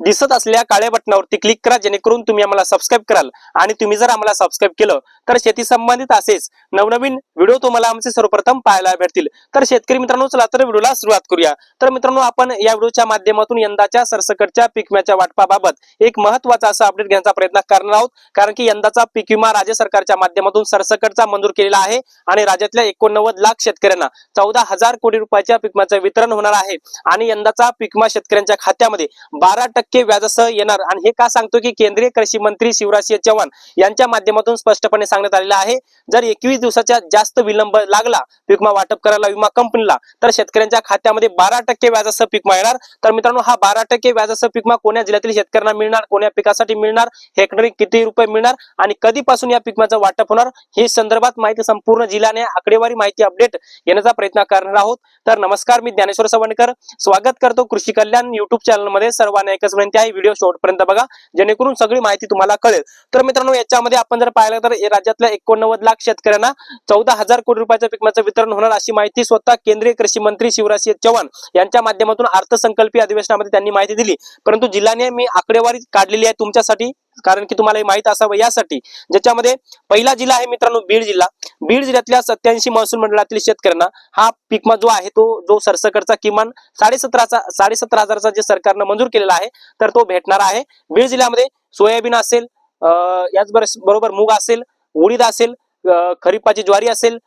दिसत असलेल्या काळ्या बटनावरती क्लिक करा जेणेकरून तुम्ही आम्हाला सबस्क्राईब कराल. आणि तुम्ही जर आम्हाला सबस्क्राईब केलं तर शेती संबंधित असेच नवनवीन व्हिडिओ तुम्हाला आमचे सर्वप्रथम पाहायला भेटतील. तर शेतकरी मित्रांनो चला तर व्हिडिओला सुरुवात करूया. तर मित्रांनो आपण या व्हिडिओच्या माध्यमातून यंदाच्या सरसकटच्या पीक विम्याच्या वाटपाबाबत एक महत्त्वाचा असा अपडेट घेण्याचा प्रयत्न करणार आहोत. कारण की यंदाचा पीक विमा राज्य सरकारच्या माध्यमातून सरसकटचा मंजूर केलेला आहे आणि राज्यातल्या एकोणनव्वद लाख शेतकऱ्यांना चौदा हजार कोटी रुपयाच्या पीक वितरण होणार आहे. आणि यंदाचा पीक विमा शेतकऱ्यांच्या खात्यामध्ये बारा टक्के व्याजासह येणार. आणि हे का सांगतो की केंद्रीय कृषी मंत्री शिवराज सिंह यांच्या माध्यमातून स्पष्टपणे सांगण्यात आलेलं आहे. जर एकवीस दिवसाच्या जास्त विलंब लागला पीक विमा वाटप करायला विमा कंपनीला तर शेतकऱ्यांच्या खात्यामध्ये बारा टक्के व्याजासह पीक येणार तर मित्रांनो हा बारा टक्के व्याजासह पीक कोण्या जिल्ह्यातील शेतकऱ्यांना मिळणार कोण्या पिकासाठी मिळणार हेक्टरी किती रुपये मिळणार आणि कधीपासून या पिकमाचं वाटप होणार हे संदर्भात माहिती संपूर्ण जिल्ह्याने आकडेवारी माहिती अपडेट येण्याचा प्रयत्न करणार आहोत. तर नमस्कार मी ज्ञानेश्वर सवणकर स्वागत करतो कृषी कल्याण युट्यूब चॅनलमध्ये. सर्वांना एकच विनंती आहे व्हिडिओ शेवटपर्यंत बघा. जेणेकरून सगळी माहिती तुम्हाला कळेल. तर मित्रांनो याच्यामध्ये आपण जर पाहिलं तर राज्यातल्या एकोणनव्वद लाख शेतकऱ्यांना चौदा हजार कोटी रुपयाच्या पिकमाचं वितरण होणार अशी माहिती स्वतः केंद्रीय कृषी मंत्री शिवराज सिंह चौहान यांच्या माध्यमातून अर्थसंकल्पीय अधिवेशनामध्ये त्यांनी माहिती दिली. परंतु जिल्ह्याने मी आकडेवारी काढलेली आहे तुमच्यासाठी. कारण की तुम्हाला हे माहीत असावं यासाठी. ज्याच्यामध्ये पहिला जिल्हा आहे मित्रांनो बीड जिल्हा. बीड जिल्ह्यातल्या सत्याऐंशी महसूल मंडळातील शेतकऱ्यांना हा पीकमा जो आहे तो जो सरसकटचा किमान साडेसतराचा साडेसतरा हजाराचा जे सरकारनं मंजूर केलेला आहे तर तो भेटणार आहे. बीड जिल्ह्यामध्ये सोयाबीन असेल अं, याच बरोबर मूग असेल उडीद असेल खरीपाची ज्वारी असेल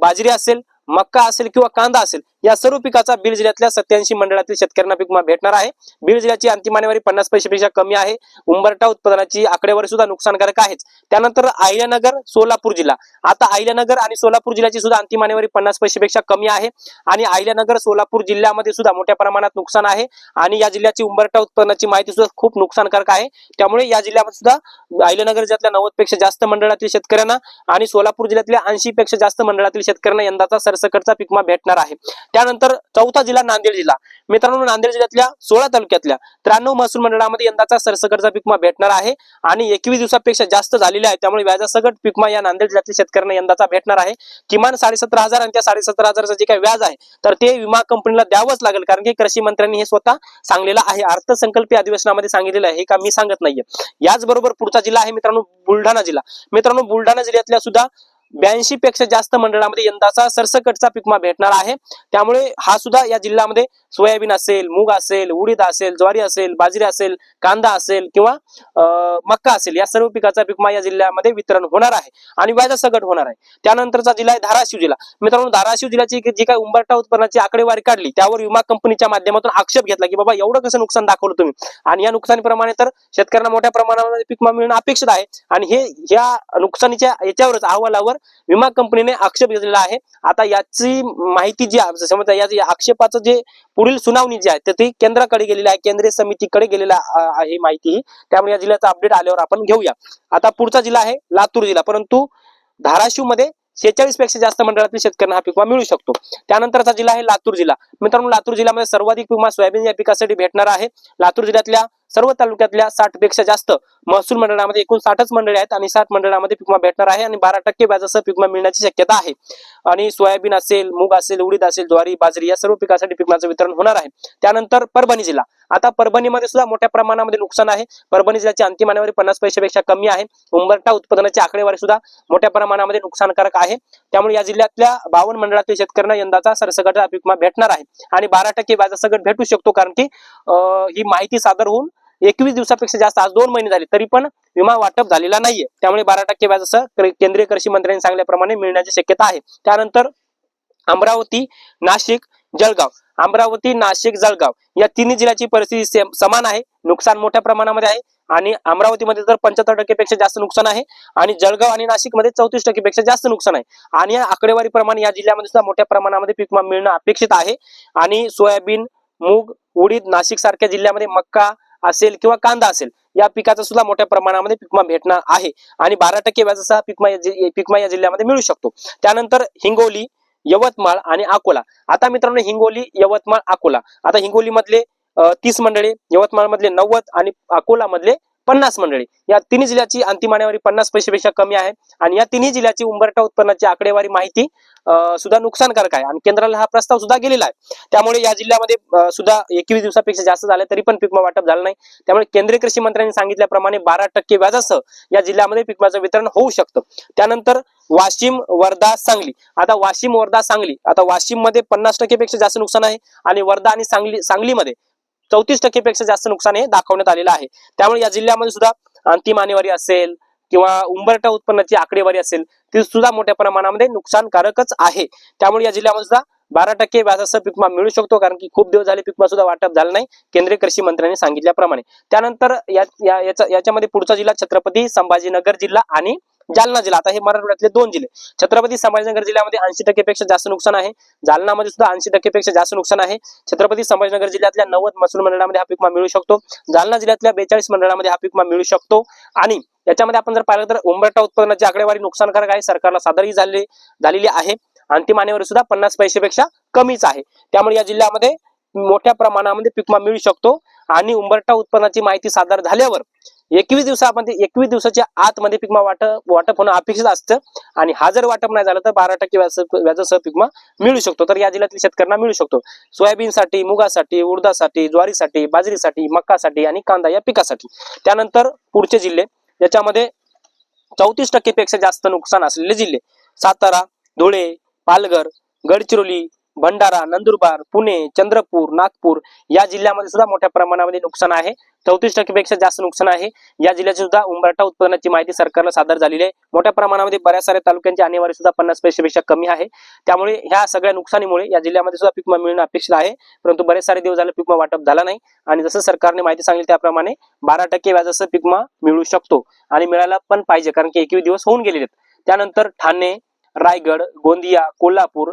बाजरी असेल मक्का असेल किंवा कांदा असेल या सर्व पिकाचा बीड जिल्ह्यातल्या सत्याऐंशी मंडळातील शेतकऱ्यांना पीक भेटणार आहे. बीड जिल्ह्याची अंतिम आणेवारी पन्नास पैशापेक्षा कमी आहे. उंबरटा उत्पादनाची आकडेवारी सुद्धा नुकसानकारक आहेच. त्यानंतर अहिल्यानगर सोलापूर जिल्हा. आता अहिल्यानगर आणि सोलापूर जिल्ह्याची सुद्धा अंतिम आणेवारी पन्नास पैशापेक्षा कमी आहे. आणि अहिल्यानगर सोलापूर जिल्ह्यामध्ये सुद्धा मोठ्या प्रमाणात नुकसान आहे. आणि या जिल्ह्याची उंबरटा उत्पन्नाची माहिती सुद्धा खूप नुकसानकारक आहे. त्यामुळे या जिल्ह्यामध्ये सुद्धा अहिल्यानगर जिल्ह्यातल्या नव्वदपेक्षा जास्त मंडळातील शेतकऱ्यांना आणि सोलापूर जिल्ह्यातल्या ऐंशी पेक्षा जास्त मंडळातील शेतकऱ्यांना यंदाचा सरसकटचा पीक भेटणार आहे. त्यानंतर चौथा जिल्हा नांदेड जिल्हा. मित्रांनो नांदेड जिल्ह्यातल्या सोळा तालुक्यातल्या त्र्याण्णव महसूल मंडळामध्ये यंदाचा सरसकटचा पिकमा भेटणार आहे आणि एकवीस दिवसापेक्षा जास्त झालेले आहे. त्यामुळे व्याजासकट पीक या नांदेड जिल्ह्यातल्या शेतकऱ्यांना यंदाचा भेटणार आहे. किमान साडेसतरा हजार आणि त्या साडेसतरा हजाराचं जे काही व्याज आहे तर ते विमा कंपनीला द्यावंच लागेल कारण की कृषी मंत्र्यांनी हे स्वतः सांगलेलं आहे. अर्थसंकल्पीय अधिवेशनामध्ये सांगितलेलं आहे हे का मी सांगत नाहीये. याचबरोबर पुढचा जिल्हा आहे मित्रांनो बुलढाणा जिल्हा. मित्रांनो बुलढाणा जिल्ह्यातल्या सुद्धा ब्याऐंशी पेक्षा जास्त मंडळामध्ये यंदाचा सरसकटचा पिकमा भेटणार आहे. त्यामुळे हा सुद्धा या जिल्ह्यामध्ये सोयाबीन असेल मूग असेल उडीद असेल ज्वारी असेल बाजरी असेल कांदा असेल किंवा मक्का असेल या सर्व पिकाचा पिकमा या जिल्ह्यामध्ये वितरण होणार आहे आणि व्याजासकट होणार आहे. त्यानंतरचा जिल्हा आहे धाराशिव जिल्हा. मित्रांनो धाराशिव जिल्ह्याची जी काही उंबरटा उत्पन्नाची आकडेवारी काढली त्यावर विमा कंपनीच्या माध्यमातून आक्षेप घेतला की बाबा एवढं कसं नुकसान दाखवलं तुम्ही? आणि या नुकसानीप्रमाणे तर शेतकऱ्यांना मोठ्या प्रमाणामध्ये पिकमा मिळणं अपेक्षित आहे. आणि हे या नुकसानीच्या याच्यावरच अहवालावर विमा कंपनीने आक्षेप घेतलेला आहे. आता याची माहिती जी समजा या आक्षेपाचं जे पुढील सुनावणी जी आहे तर ती केंद्राकडे गेलेली आहे केंद्रीय समितीकडे गेलेला आहे माहिती ही. त्यामुळे या जिल्ह्याचा अपडेट आल्यावर आपण घेऊया. आता पुढचा जिल्हा आहे लातूर जिल्हा. परंतु धाराशिवमध्ये शेहेचाळीसपेक्षा जास्त मंडळातील शेतकऱ्यांना हा पीक विमा मिळू शकतो. त्यानंतरचा जिल्हा आहे लातूर जिल्हा. मित्रांनो लातूर जिल्ह्यामध्ये सर्वाधिक विमा सोयाबीन या पिकासाठी भेटणार आहे. लातूर जिल्ह्यातल्या सर्व तालुक्यातल्या साठपेक्षा जास्त महसूल मंडळामध्ये एकूण साठच मंडळी आहेत आणि साठ मंडळामध्ये पिकमा विमा भेटणार आहे आणि बारा टक्के व्याजासह पिकमा मिळण्याची शक्यता आहे. आणि सोयाबीन असेल मूग असेल उडीद असेल ज्वारी बाजरी या सर्व पिकासाठी पिकमाचं वितरण होणार आहे. त्यानंतर परभणी जिल्हा. आता परभणीमध्ये सुद्धा मोठ्या प्रमाणामध्ये नुकसान आहे. परभणी जिल्ह्याची अंतिम आणेवारी पन्नास पैशापेक्षा कमी आहे. उंबरटा उत्पादनाची आकडेवारी सुद्धा मोठ्या प्रमाणामध्ये नुकसानकारक आहे. त्यामुळे या जिल्ह्यातल्या बावन्न मंडळातील शेतकऱ्यांना यंदाचा सरसकटचा पिकमा भेटणार आहे. आणि बारा टक्के व्याजासकट भेटू शकतो कारण की अं, ही माहिती सादर होऊन एकवीस दिवसापेक्षा जास्त आज दोन महिने झाले तरी पण विमा वाटप झालेला नाहीये. त्यामुळे बारा टक्के व्याज असं केंद्रीय कृषी मंत्र्यांनी सांगल्याप्रमाणे मिळण्याची शक्यता आहे. त्यानंतर अमरावती नाशिक जळगाव. अमरावती नाशिक जळगाव या तिन्ही जिल्ह्याची परिस्थिती समान आहे. नुकसान मोठ्या प्रमाणामध्ये आहे. आणि अमरावतीमध्ये तर पंच्याहत्तर टक्केपेक्षा जास्त नुकसान आहे. आणि जळगाव आणि नाशिकमध्ये चौतीस टक्केपेक्षा जास्त नुकसान आहे. आणि या आकडेवारीप्रमाणे या जिल्ह्यामध्ये सुद्धा मोठ्या प्रमाणामध्ये पीक विमा मिळणं अपेक्षित आहे. आणि सोयाबीन मूग उडीद नाशिक सारख्या जिल्ह्यामध्ये मक्का असेल किंवा कांदा असेल या पिकाचा सुद्धा मोठ्या प्रमाणामध्ये पिकमा भेटणार आहे. आणि बारा टक्के व्याजाचा पिकमा पिकमा या या जिल्ह्यामध्ये मिळू शकतो. त्यानंतर हिंगोली यवतमाळ आणि अकोला. आता मित्रांनो हिंगोली यवतमाळ अकोला. आता हिंगोली मधले तीस मंडळे यवतमाळ मधले नव्वद आणि अकोला मधले पन्नास मंडळी. या तिन्ही जिल्ह्याची अंतिम आणेवारी पन्नास पैशापेक्षा कमी आहे. आणि या तिन्ही जिल्ह्याची उंबरठा उत्पन्नाची आकडेवारी माहिती सुद्धा नुकसानकारक आहे. आणि केंद्राला हा प्रस्ताव सुद्धा गेलेला आहे. त्यामुळे या जिल्ह्यामध्ये सुद्धा एकवीस दिवसापेक्षा जास्त झाले तरी पण पिकमा वाटप झालं नाही. त्यामुळे केंद्रीय कृषी मंत्र्यांनी सांगितल्याप्रमाणे बारा टक्के व्याजासह या जिल्ह्यामध्ये पिकमाचं वितरण होऊ शकतं. त्यानंतर वाशिम वर्धा सांगली. आता वाशिम वर्धा सांगली. आता वाशिममध्ये पन्नास टक्केपेक्षा जास्त नुकसान आहे. आणि वर्धा आणि सांगली सांगलीमध्ये चौतीस टक्केपेक्षा जास्त नुकसान हे दाखवण्यात आलेलं आहे. त्यामुळे या जिल्ह्यामध्ये सुद्धा अंतिम आणेवारी असेल किंवा उंबरटा उत्पन्नाची आकडेवारी असेल ती सुद्धा मोठ्या प्रमाणामध्ये नुकसानकारकच आहे. त्यामुळे या जिल्ह्यामध्ये सुद्धा बारा टक्के व्याजासह पीक मिळू शकतो कारण की खूप दिवस झाले पीक सुद्धा वाटप झालं नाही केंद्रीय कृषी मंत्र्यांनी सांगितल्याप्रमाणे. त्यानंतर या या- याच्यामध्ये पुढचा जिल्हा छत्रपती संभाजीनगर जिल्हा आणि जालना जिल्हा. आता हे मराठवाड्यातले दोन जिल्हे. छत्रपती संभाजीनगर जिल्ह्यामध्ये ऐंशी टक्केपेक्षा जास्त नुकसान आहे. जालनामध्ये सुद्धा ऐंशी टक्केपेक्षा जास्त नुकसान आहे. छत्रपती संभाजीनगर जिल्ह्यातल्या नव्वद महसूल मंडळामध्ये हा पीक मिळू शकतो. जालना जिल्ह्यातल्या बेचाळीस मंडळामध्ये हा पीक मिळू शकतो. आणि याच्यामध्ये आपण जर पाहिलं तर उंबरठा उत्पन्नाची आकडेवारी नुकसानकारक आहे. सरकारला सादरही झाले झालेली आहे. अंतिम आणेवारी सुद्धा पन्नास पैसेपेक्षा कमीच आहे. त्यामुळे या जिल्ह्यामध्ये मोठ्या प्रमाणामध्ये पिकमा मिळू शकतो. आणि उंबरठा उत्पन्नाची माहिती सादर झाल्यावर एकवीस दिवसामध्ये एकवीस दिवसाच्या आतमध्ये पिकमा वाटप वाटप होणं अपेक्षित असतं. आणि हा जर वाटप नाही झालं तर बारा टक्के व्याज व्याजासह पिकमा मिळू शकतो. तर या जिल्ह्यातील शेतकऱ्यांना मिळू शकतो. सोयाबीनसाठी मुगासाठी उडदासाठी ज्वारीसाठी बाजरीसाठी मक्कासाठी आणि कांदा या पिकासाठी. त्यानंतर पुढचे जिल्हे याच्यामध्ये चौतीस टक्केपेक्षा जास्त नुकसान असलेले जिल्हे. सातारा धुळे पालघर गडचिरोली भंडारा नंदुरबार पुणे चंद्रपूर नागपूर या जिल्ह्यामध्ये सुद्धा मोठ्या प्रमाणामध्ये नुकसान आहे. चौतीस टक्केपेक्षा जास्त नुकसान आहे. या जिल्ह्याची सुद्धा उंबरठा उत्पन्नाची माहिती सरकारला सादर झालेली आहे. मोठ्या प्रमाणामध्ये बऱ्याच साऱ्या तालुक्यांची आणेवारी सुद्धा पन्नास पैसेपेक्षा कमी आहे. त्यामुळे ह्या सगळ्या नुकसानीमुळे या जिल्ह्यामध्ये सुद्धा पिकमा मिळणं अपेक्षित आहे. परंतु बरेच सारे दिवस झाले पिकमा वाटप झाला नाही. आणि जसं सरकारने माहिती सांगितली त्याप्रमाणे बारा टक्के व्याजाचं पीक मिळू शकतो आणि मिळायला पण पाहिजे. कारण की एकवीस दिवस होऊन गेलेले आहेत. त्यानंतर ठाणे रायगड गोंदिया कोल्हापूर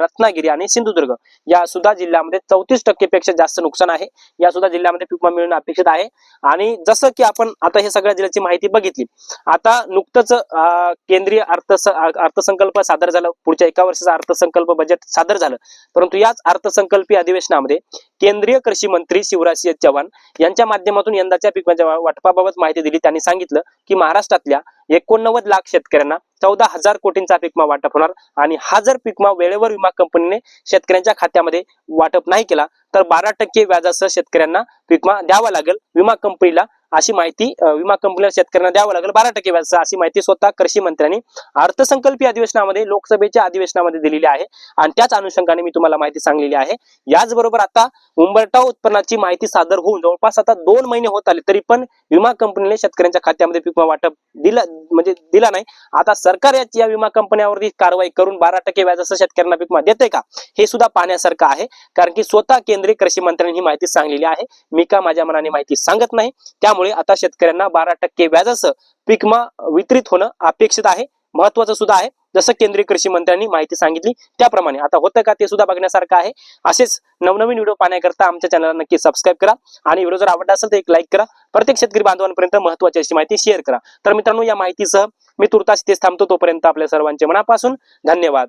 रत्नागिरी आणि सिंधुदुर्ग. या सुद्धा जिल्ह्यामध्ये चौतीस टक्केपेक्षा जास्त नुकसान आहे. या सुद्धा जिल्ह्यामध्ये पीक विमा मिळणं अपेक्षित आहे. आणि जसं की आपण आता हे सगळ्या जिल्ह्याची माहिती बघितली आता नुकतंच केंद्रीय अर्थ अर्थसंकल्प सादर झालं. पुढच्या एका वर्षाचा अर्थसंकल्प बजेट सादर झालं. परंतु याच अर्थसंकल्पीय अधिवेशनामध्ये केंद्रीय कृषी मंत्री शिवराज सिंह चव्हाण यांच्या माध्यमातून यंदाच्या पिकांच्या वाटपाबाबत माहिती दिली. त्यांनी सांगितलं की महाराष्ट्रातल्या एकोणनव्वद लाख शेतकऱ्यांना चौदा हजार कोटींचा पिकमा वाटप होणार आणि हा जर पिकमा वेळ वेळेवर विमा कंपनीने शेतकऱ्यांच्या खात्यामध्ये वाटप नाही केला तर बारा टक्के व्याजासह शेतकऱ्यांना विमा द्यावा लागेल. विमा कंपनीला अशी माहिती विमा कंपनीला शेतकऱ्यांना द्यावं लागेल बारा टक्के व्याजासह अशी माहिती स्वतः कृषी मंत्र्यांनी अर्थसंकल्पीय अधिवेशनामध्ये लोकसभेच्या अधिवेशनामध्ये दिलेली आहे. आणि त्याच अनुषंगाने मी तुम्हाला माहिती सांगलेली आहे. याचबरोबर आता उंबरटा उत्पन्नाची माहिती सादर होऊन जवळपास आता दोन महिने होत आले तरी पण विमा कंपनीने शेतकऱ्यांच्या खात्यामध्ये पीक वाटप दिला म्हणजे दिला नाही. आता सरकार या- या विमा कंपन्यावरती कारवाई करून बारा टक्के व्याजासह शेतकऱ्यांना पीक देते का? हे सुद्धा पाहण्यासारखं आहे कारण की स्वतः केंद्रीय कृषी मंत्र्यांनी ही माहिती सांगलेली आहे. मी का माझ्या मनाने माहिती सांगत नाही. त्यामुळे आता शेतकऱ्यांना बारा टक्के व्याजासह पीक वितरित होणं अपेक्षित आहे महत्वाचं सुद्धा आहे. जसं केंद्रीय कृषी मंत्र्यांनी माहिती सांगितली त्याप्रमाणे. आता होतं का ते सुद्धा बघण्यासारखं आहे. असेच नवनवीन व्हिडिओ पाहण्याकरता आमच्या चॅनलला नक्की सबस्क्राईब करा. आणि व्हिडिओ जर आवडला असेल तर एक लाईक करा. प्रत्येक शेतकरी बांधवांपर्यंत महत्वाची अशी माहिती शेअर करा. तर मित्रांनो या माहितीसह मी तुर्तास तेच थांबतो. तोपर्यंत आपल्या सर्वांचे मनापासून धन्यवाद.